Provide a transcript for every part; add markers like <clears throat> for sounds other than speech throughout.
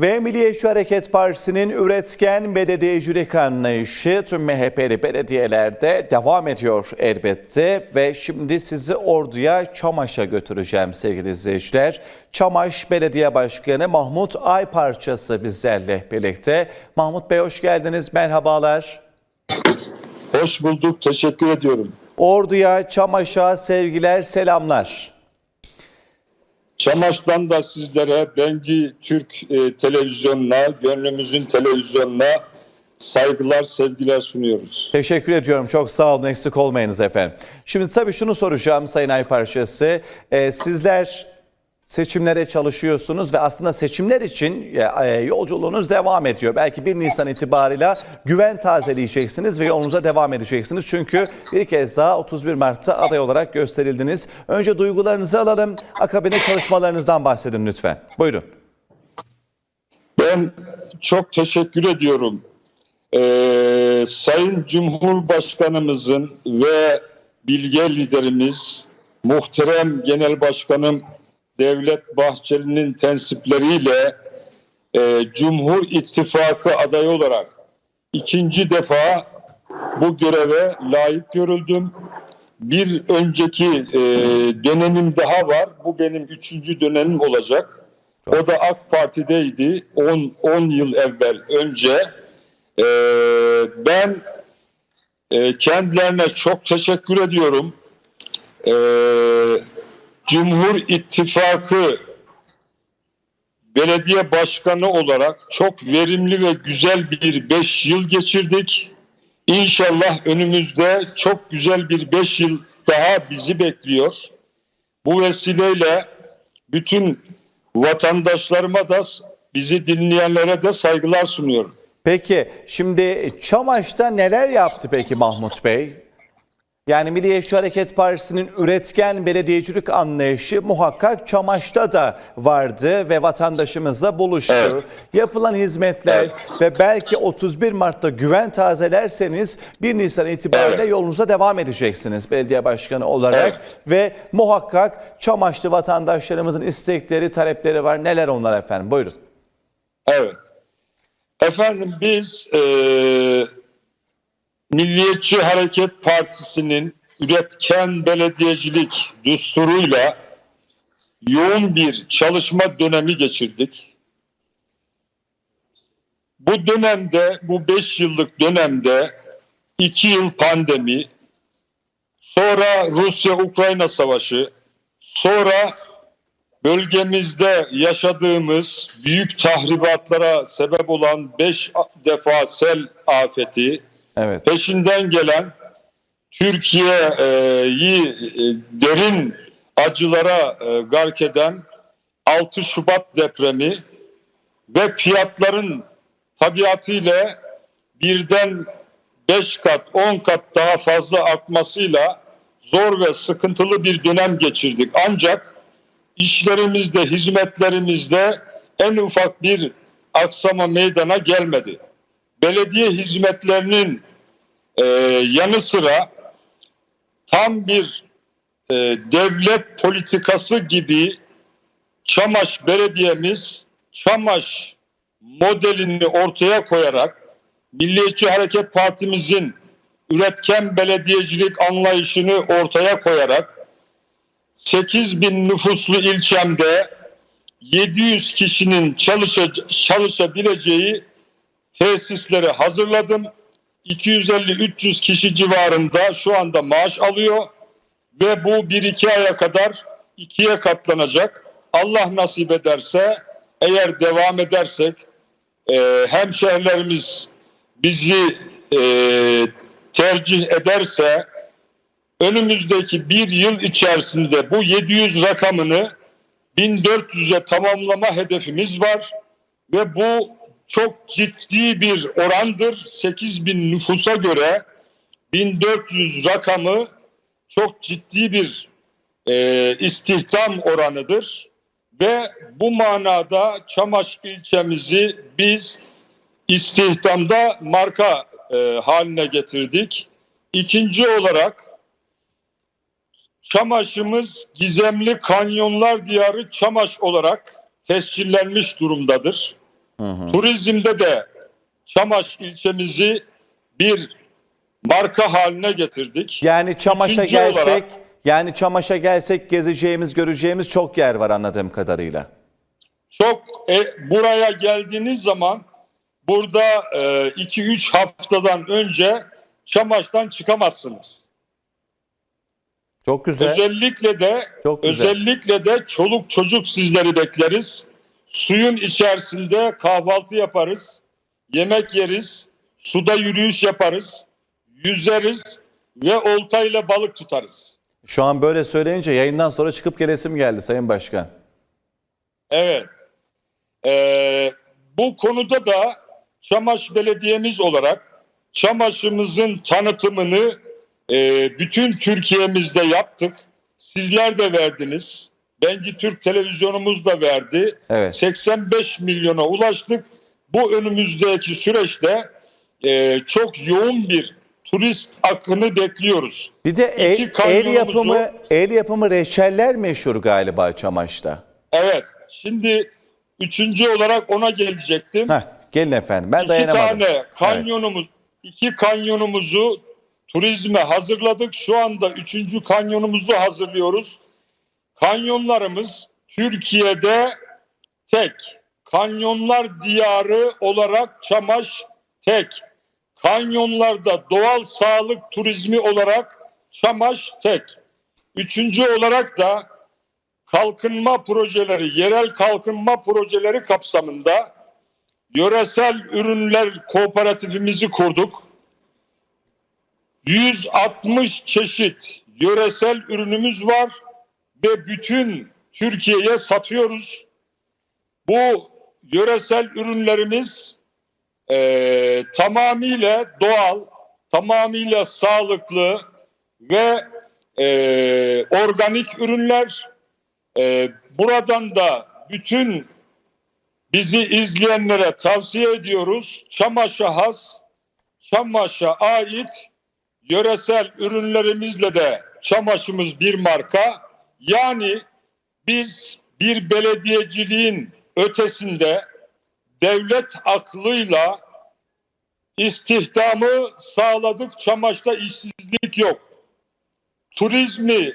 Ve Milliyetçi Hareket Partisi'nin üretken belediyecilik anlayışı tüm MHP'li belediyelerde devam ediyor elbette. Ve şimdi sizi orduya Çamaş'a götüreceğim sevgili izleyiciler. Çamaş Belediye Başkanı Mahmut Ayparçası bizlerle birlikte. Mahmut Bey hoş geldiniz, merhabalar. Hoş bulduk. Teşekkür ediyorum. Orduya, Çamaş'a sevgiler, selamlar. Çamaş'tan da sizlere Bengi Türk e, televizyonuna, gönlümüzün televizyonuna saygılar, sevgiler sunuyoruz. Teşekkür ediyorum. Çok sağ olun. Eksik olmayınız efendim. Şimdi tabii şunu soracağım Sayın Ayparçası. Ee, sizler seçimlere çalışıyorsunuz ve aslında seçimler için e, yolculuğunuz devam ediyor. Belki 1 Nisan itibarıyla güven tazeleyeceksiniz ve yolunuza devam edeceksiniz. Çünkü bir kez daha 31 Mart'ta aday olarak gösterildiniz. Önce duygularınızı alalım. Akabinde çalışmalarınızdan bahsedin lütfen. Buyurun. Ben çok teşekkür ediyorum. Ee, Sayın Cumhurbaşkanımızın ve bilge liderimiz, muhterem Genel Başkanım Devlet Bahçeli'nin tensipleriyle e, Cumhur İttifakı adayı olarak ikinci defa bu göreve layık görüldüm. Bir önceki e, dönemim daha var. Bu benim üçüncü dönemim olacak. O da AK Parti'deydi 10 10 yıl evvel önce. E, ben e, kendilerine çok teşekkür ediyorum. E, Cumhur İttifakı belediye başkanı olarak çok verimli ve güzel bir 5 yıl geçirdik. İnşallah önümüzde çok güzel bir 5 yıl daha bizi bekliyor. Bu vesileyle bütün vatandaşlarıma da bizi dinleyenlere de saygılar sunuyorum. Peki şimdi Çamaş'ta neler yaptı peki Mahmut Bey? Yani Milliyetçi Hareket Partisi'nin üretken belediyecilik anlayışı muhakkak Çamaş'ta da vardı ve vatandaşımızla buluştu. Evet. Yapılan hizmetler Evet. ve belki 31 Mart'ta güven tazelerseniz 1 Nisan itibariyle Evet. yolunuza devam edeceksiniz belediye başkanı olarak. Ve muhakkak Çamaşlı vatandaşlarımızın istekleri, talepleri var. Neler onlar efendim? Buyurun. Evet. Efendim biz eee Milliyetçi Hareket Partisi'nin üretken belediyecilik düsturuyla yoğun bir çalışma dönemi geçirdik. Bu dönemde, bu beş yıllık dönemde iki yıl pandemi, sonra Rusya-Ukrayna savaşı, sonra bölgemizde yaşadığımız büyük tahribatlara sebep olan beş defa sel afeti, Evet. peşinden gelen Türkiye'yi e, derin acılara e, gark eden 6 Şubat depremi ve fiyatların tabiatıyla birden 5 kat 10 kat daha fazla artmasıyla zor ve sıkıntılı bir dönem geçirdik. Ancak işlerimizde, hizmetlerimizde en ufak bir aksama meydana gelmedi. Belediye hizmetlerinin e, yanı sıra tam bir e, devlet politikası gibi Çamaş Belediye'miz Çamaş modelini ortaya koyarak Milliyetçi Hareket Partimizin üretken belediyecilik anlayışını ortaya koyarak 8 bin nüfuslu ilçemde 700 kişinin çalışa- çalışabileceği tesisleri hazırladım. 250-300 kişi civarında şu anda maaş alıyor ve bu 1-2 aya kadar ikiye katlanacak. Allah nasip ederse eğer devam edersek e, hemşehrilerimiz bizi e, tercih ederse önümüzdeki bir yıl içerisinde bu 700 rakamını 1400'e tamamlama hedefimiz var ve bu çok ciddi bir orandır. 8 bin nüfusa göre 1400 rakamı çok ciddi bir e, istihdam oranıdır. Ve bu manada Çamaş ilçemizi biz istihdamda marka e, haline getirdik. İkinci olarak Çamaş'ımız gizemli kanyonlar diyarı Çamaş olarak tescillenmiş durumdadır. Turizmde de Çamaş ilçemizi bir marka haline getirdik. Yani Çamaş'a Üçüncü gelsek, olarak- yani Çamaş'a gelsek gezeceğimiz, göreceğimiz çok yer var anladığım kadarıyla. Çok e, buraya geldiğiniz zaman burada 2-3 haftadan önce Çamaş'tan çıkamazsınız. Çok güzel. Özellikle de Çok güzel. özellikle de çoluk çocuk sizleri bekleriz. Suyun içerisinde kahvaltı yaparız, yemek yeriz, suda yürüyüş yaparız, yüzeriz ve oltayla balık tutarız. Şu an böyle söyleyince yayından sonra çıkıp gelesim geldi Sayın Başkan. Evet. Ee, bu konuda da Çamaş Belediyemiz olarak Çamaş'ımızın tanıtımını e, bütün Türkiye'mizde yaptık. Sizler de verdiniz. Bengi Türk televizyonumuz da verdi. Evet. 85 milyona ulaştık. Bu önümüzdeki süreçte e, çok yoğun bir turist akını bekliyoruz. Bir de el, el yapımı el yapımı reçeller meşhur galiba Çamaş'ta. Evet. Şimdi üçüncü olarak ona gelecektim. Heh, gelin efendim. Ben İki dayanamadım. tane kanyonumuz, iki kanyonumuzu turizme hazırladık. Şu anda üçüncü kanyonumuzu hazırlıyoruz. Kanyonlarımız Türkiye'de tek. Kanyonlar diyarı olarak Çamaş tek. Kanyonlarda doğal sağlık turizmi olarak Çamaş tek. Üçüncü olarak da kalkınma projeleri, yerel kalkınma projeleri kapsamında yöresel ürünler kooperatifimizi kurduk. 160 çeşit yöresel ürünümüz var ve bütün Türkiye'ye satıyoruz. Bu yöresel ürünlerimiz eee, tamamıyla doğal, tamamıyla sağlıklı ve eee, organik ürünler. Eee, buradan da bütün bizi izleyenlere tavsiye ediyoruz. Çamaş'a has, Çamaş'a ait yöresel ürünlerimizle de Çamaş'ımız bir marka. Yani biz bir belediyeciliğin ötesinde devlet aklıyla istihdamı sağladık. Çamaş'ta işsizlik yok. Turizmi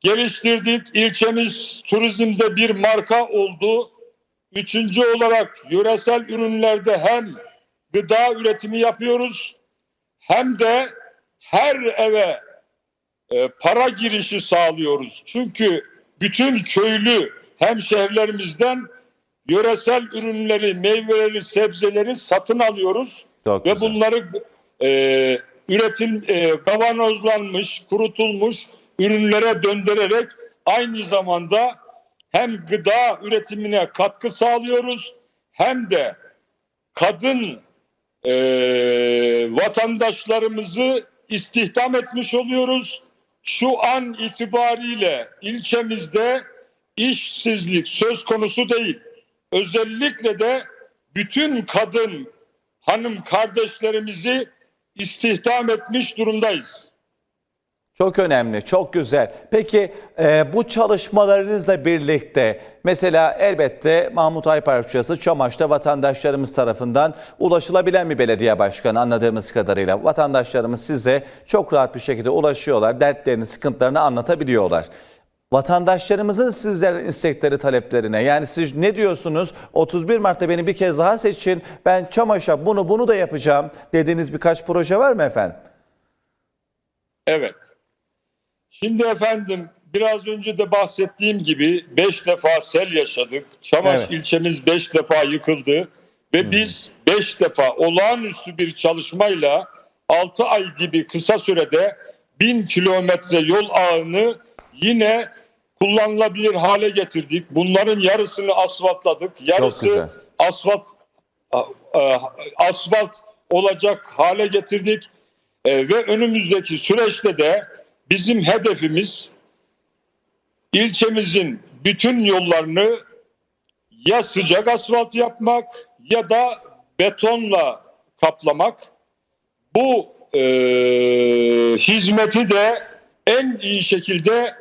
geliştirdik. İlçemiz turizmde bir marka oldu. Üçüncü olarak yöresel ürünlerde hem gıda üretimi yapıyoruz hem de her eve e, para girişi sağlıyoruz. Çünkü bütün köylü hemşehrilerimizden yöresel ürünleri, meyveleri, sebzeleri satın alıyoruz. Çok Ve güzel. bunları e, üretim e, kavanozlanmış, kurutulmuş ürünlere döndürerek aynı zamanda hem gıda üretimine katkı sağlıyoruz hem de kadın e, vatandaşlarımızı istihdam etmiş oluyoruz. Şu an itibariyle ilçemizde işsizlik söz konusu değil. Özellikle de bütün kadın hanım kardeşlerimizi istihdam etmiş durumdayız. Çok önemli, çok güzel. Peki e, bu çalışmalarınızla birlikte mesela elbette Mahmut Ayparçası Çamaş'ta vatandaşlarımız tarafından ulaşılabilen bir belediye başkanı anladığımız kadarıyla. Vatandaşlarımız size çok rahat bir şekilde ulaşıyorlar, dertlerini, sıkıntılarını anlatabiliyorlar. Vatandaşlarımızın sizlerin istekleri, taleplerine yani siz ne diyorsunuz? 31 Mart'ta beni bir kez daha seçin, ben Çamaş'a bunu bunu da yapacağım dediğiniz birkaç proje var mı efendim? Evet. Şimdi efendim biraz önce de bahsettiğim gibi 5 defa sel yaşadık. Çamaş Evet. ilçemiz 5 defa yıkıldı ve biz 5 defa olağanüstü bir çalışmayla 6 ay gibi kısa sürede 1000 kilometre yol ağını yine kullanılabilir hale getirdik. Bunların yarısını asfaltladık. Yarısı asfalt asfalt olacak hale getirdik. E, ve önümüzdeki süreçte de bizim hedefimiz ilçemizin bütün yollarını ya sıcak asfalt yapmak ya da betonla kaplamak. Bu e, hizmeti de en iyi şekilde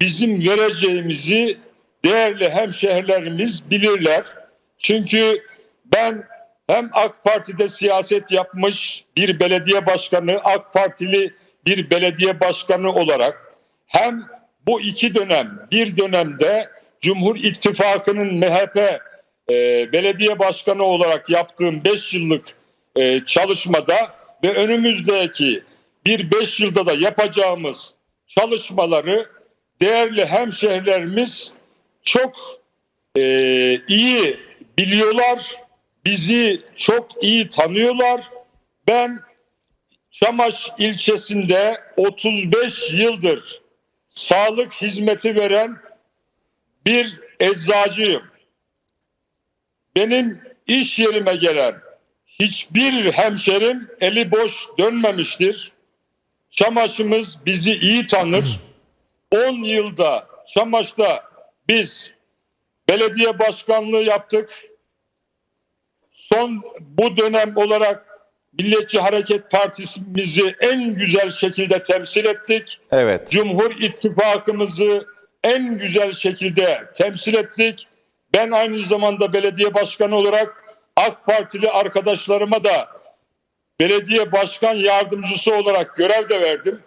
bizim vereceğimizi değerli hemşehrilerimiz bilirler. Çünkü Ben hem AK Parti'de siyaset yapmış bir belediye başkanı, AK Partili bir belediye başkanı olarak hem bu iki dönem bir dönemde Cumhur İttifakı'nın MHP e, belediye başkanı olarak yaptığım 5 yıllık e, çalışmada ve önümüzdeki bir 5 yılda da yapacağımız çalışmaları değerli hemşehrilerimiz çok e, iyi biliyorlar, bizi çok iyi tanıyorlar. Ben Çamaş ilçesinde 35 yıldır sağlık hizmeti veren bir eczacıyım. Benim iş yerime gelen hiçbir hemşerim eli boş dönmemiştir. Çamaş'ımız bizi iyi tanır. 10 yılda Çamaş'ta biz belediye başkanlığı yaptık. Son bu dönem olarak Milliyetçi Hareket Partisi'mizi en güzel şekilde temsil ettik. Evet. Cumhur İttifakımızı en güzel şekilde temsil ettik. Ben aynı zamanda belediye başkanı olarak AK Partili arkadaşlarıma da belediye başkan yardımcısı olarak görev de verdim.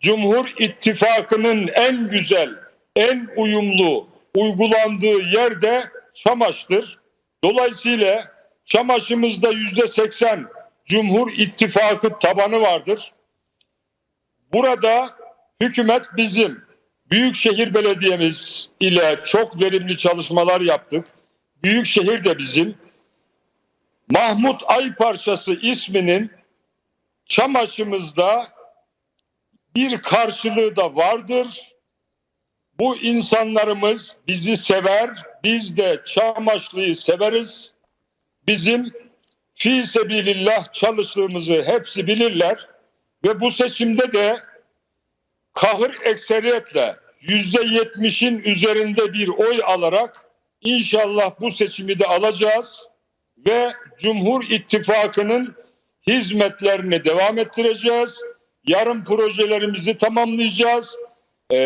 Cumhur İttifakı'nın en güzel, en uyumlu uygulandığı yerde Çamaş'tır. Dolayısıyla Çamaş'ımızda yüzde seksen Cumhur İttifakı tabanı vardır. Burada hükümet bizim Büyükşehir Belediyemiz ile çok verimli çalışmalar yaptık. Büyükşehir de bizim. Mahmut Ayparçası isminin Çamaş'ımızda bir karşılığı da vardır. Bu insanlarımız bizi sever, biz de Çamaşlı'yı severiz. Bizim fi sebilillah çalıştığımızı hepsi bilirler ve bu seçimde de kahır ekseriyetle yüzde yetmişin üzerinde bir oy alarak inşallah bu seçimi de alacağız ve Cumhur İttifakı'nın hizmetlerini devam ettireceğiz. Yarın projelerimizi tamamlayacağız. Ee,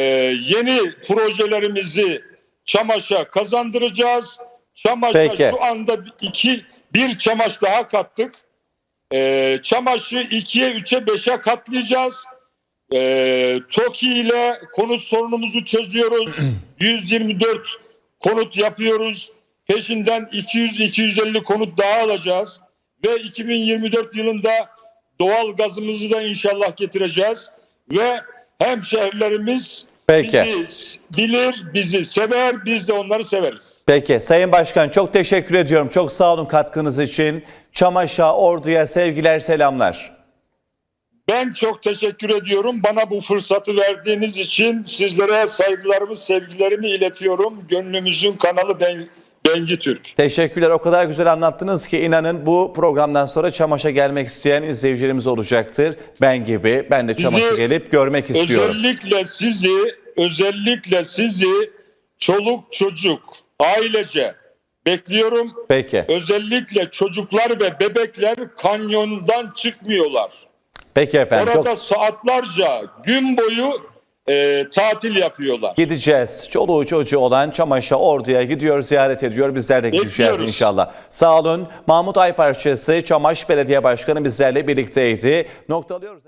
yeni projelerimizi Çamaş'a kazandıracağız. Çamaş'a Peki. şu anda iki bir Çamaş daha kattık. Ee, Çamaş'ı ikiye, üçe, beşe katlayacağız. Ee, TOKİ ile konut sorunumuzu çözüyoruz. <clears throat> 124 konut yapıyoruz. Peşinden 200-250 konut daha alacağız. Ve 2024 yılında doğal gazımızı da inşallah getireceğiz. Ve hemşehrilerimiz Peki. bizi bilir, bizi sever, biz de onları severiz. Peki Sayın Başkan çok teşekkür ediyorum. Çok sağ olun katkınız için. Çamaş'a, Ordu'ya sevgiler, selamlar. Ben çok teşekkür ediyorum. Bana bu fırsatı verdiğiniz için sizlere saygılarımı, sevgilerimi iletiyorum. Gönlümüzün kanalı ben, Bengi Türk. Teşekkürler. O kadar güzel anlattınız ki inanın bu programdan sonra Çamaş'a gelmek isteyen izleyicilerimiz olacaktır. Ben gibi. Ben de Çamaş'a gelip görmek istiyorum. Özellikle sizi, özellikle sizi çoluk çocuk, ailece bekliyorum. Peki. Özellikle çocuklar ve bebekler kanyondan çıkmıyorlar. Peki efendim. Çok Orada saatlerce, gün boyu e, tatil yapıyorlar. gideceğiz. Çoluğu çocuğu olan Çamaş'a, Ordu'ya gidiyor, ziyaret ediyor. Bizler de gideceğiz Bekliyoruz. inşallah. Sağ olun. Mahmut Ayparçası, Çamaş Belediye Başkanı bizlerle birlikteydi. Noktalıyoruz.